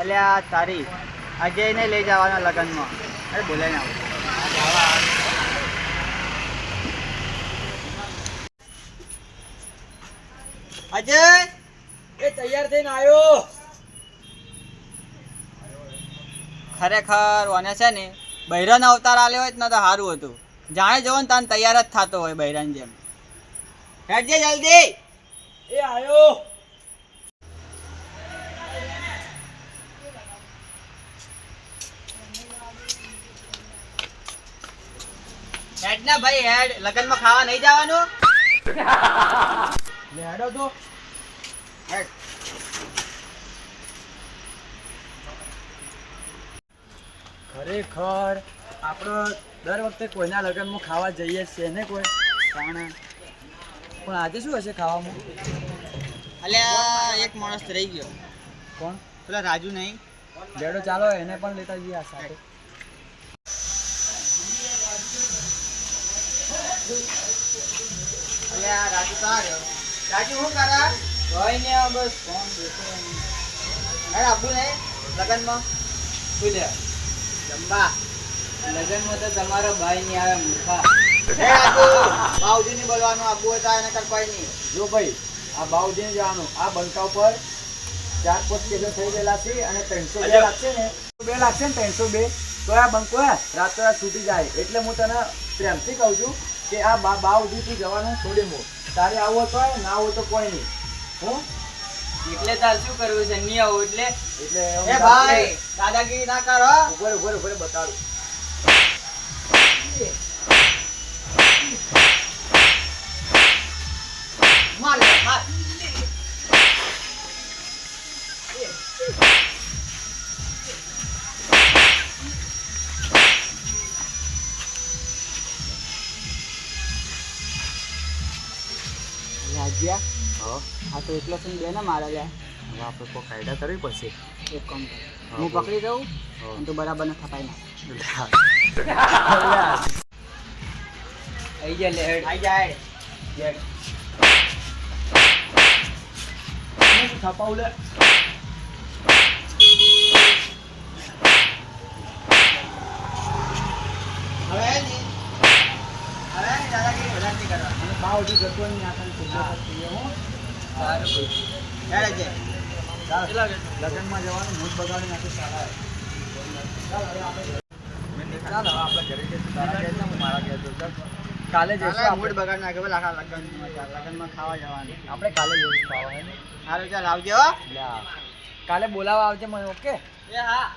અલ્યા તારી અજયને લઈ જવાના લગ્નમાં. અરે બોલાય ના અજય એ તૈયાર થઈને આવ્યો ખરેખર ઓને છે ને બૈરાનો અવતાર આલ્યો હોય ને તો સારું હતું. જાણે જવો ને તાન તૈયાર જ થતો હોય બૈરાની જેમ. હેડજે જલ્દી. એ આવ્યો હેડ ના ભાઈ હેડ. લગનમાં ખાવા નહીં જવાનું? લે હેડો તો. હેડ. ખરેખર આપણે દર વખતે કોઈના લગ્નમાં ખાવા જઈએ છીએ ને કોઈ? પણ પણ આજે શું હશે ખાવામાં? અલ્યા એક માણસ રહી ગયો. કોણ? પેલા રાજુ નહીં. લેડો ચાલો એને પણ લેતા જઈએ આ સાથે. અલ્યા રાજુ કા રહ્યો. રાજુ શું કરા? ભાઈ ને બસ ફોન હેડ આબુ નહીં લગનમાં. શું લે? જમવા. લગનમાં તો તમારો ભાઈ નહીં આવે મૂર્ખા હે રાજુ બાવજી ની બોલવાનું આપવું હોય તો એને કર કોઈ નહીં. જો ભાઈ આ બાઉજીને જવાનું આ બંકા ઉપર ચાર પાંચ સ્ટેશન થઈ ગયેલા છે અને ત્રણસો બે લાગશે ને. બે લાગશે ને ત્રણસો બે. તો આ બંકો હે રાતોરાત છૂટી જાય. એટલે હું તને પ્રેમથી કહું છું કે આ બા બાવથી જવાનું છોડી મૂક તારે આવો તો ના આવો તો કોઈ નહીં. હું? એટલે તાર શું કરવું છે? નહીં આવું એટલે? એટલે એ ભાઈ દાદાગીરી ના કરો. ઉપર ઉપર ઉપર બતાડું. રાજ્યા હા. તો એટલો બે ને મારા લે હવે આપણે કોઈ કાયદા કરવી પડશે? એક કામ હું પકડી દઉં અને તું બરાબર ને થપાઈ નાખ આઈ જા લે આઈ જાય. થપાવ લે હવે હે ને હવે હે ને દાદાગીરી વધારે નહીં થી જતો નહીં આપણને ખુલ્લો થઈએ હું. સારું. હેડ છે. લગ્નમાં જવાનું મૂડ બગાડી નાખે સારા ચાલ હવે આપણે ચાલ હવે આપણે ઘરે જઈશું. તારા ઘેર જાઉં, મારા ઘેર જાઉં. કાલે જઈશું આપણે. બગાડ નાખે પેલા આખા લગ્નમાં લગ્નમાં ખાવા જવાનું. આપણે કાલે જઈશું ખાવા? સારું ચાલ આવજો. કાલે બોલાવા આવજે મને ઓકે? એ હા.